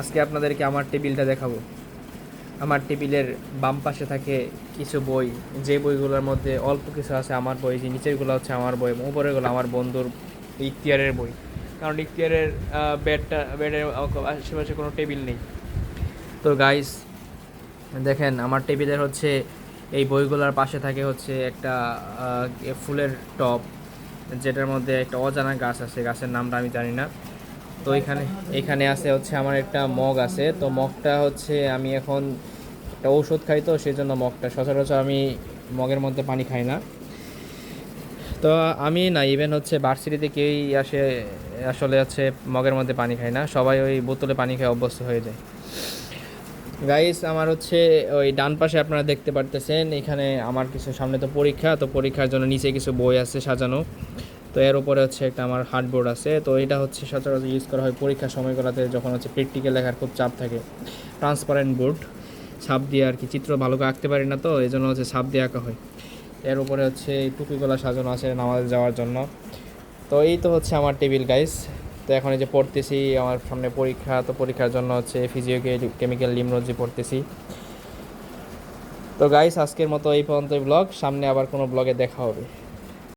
আজকে আপনাদেরকে আমার টেবিলটা দেখাবো। আমার টেবিলের বাম পাশে থাকে কিছু বই। যে বইগুলোর মধ্যে অল্প কিছু আছে আমার বই, যে নিচেরগুলো হচ্ছে আমার বই এবং উপরেরগুলো আমার বন্ধুর ইখতিয়ারের বই। কারণ ইখতিয়ারের বেডটা, বেডের আশেপাশে কোনো টেবিল নেই। তো গাইস দেখেন আমার টেবিলের হচ্ছে এই বইগুলোর পাশে থাকে হচ্ছে একটা ফুলের টব, যেটার মধ্যে একটা অজানা গাছ আছে। গাছের নামটা আমি জানি না। তো এখানে এখানে আছে হচ্ছে আমার একটা মগ আছে। তো মগটা হচ্ছে আমি এখন একটা ঔষধ খাই তো সেই জন্য মগটা। সচরাচর আমি মগের মধ্যে পানি খাই না। তো আমি না ইভেন হচ্ছে ভার্সিটিতে কেউই আসে, আসলে হচ্ছে মগের মধ্যে পানি খায় না। সবাই ওই বোতলে পানি খেয়ে অভ্যস্ত হয়ে যায়। গাইস আমার হচ্ছে ওই ডান পাশে আপনারা দেখতে পারতেছেন, এখানে আমার কিছু সামনে তো পরীক্ষা, তো পরীক্ষার জন্য নিচে কিছু বই আছে সাজানো। তো এর উপরে হচ্ছে একটা আমার হার্ডবোর্ড আছে। তো এটা হচ্ছে সচরাচর ইউজ করা হয় পরীক্ষার সময়গুলোতে যখন হচ্ছে প্র্যাকটিক্যাল লেখার খুব চাপ থাকে। ট্রান্সপারেন্ট বোর্ড ছাপ দিয়ে আর কি চিত্র ভালো করে আঁকতে পারি না তো এই জন্য হচ্ছে ছাপ দিয়ে আঁকা হয়। এর উপরে হচ্ছে টুপিগুলো সাজানো আছে নামাজে যাওয়ার জন্য। তো এই তো হচ্ছে আমার টেবিল গাইস তো এখন এই যে পড়তেছি, আমার সামনে পরীক্ষা, তো পরীক্ষার জন্য হচ্ছে ফিজিও কেমিক্যাল লিমরোজি পড়তেছি। তো গাইস আজকের মতো এই পর্যন্ত ব্লগ সামনে আবার কোনো ব্লগে দেখা হবে।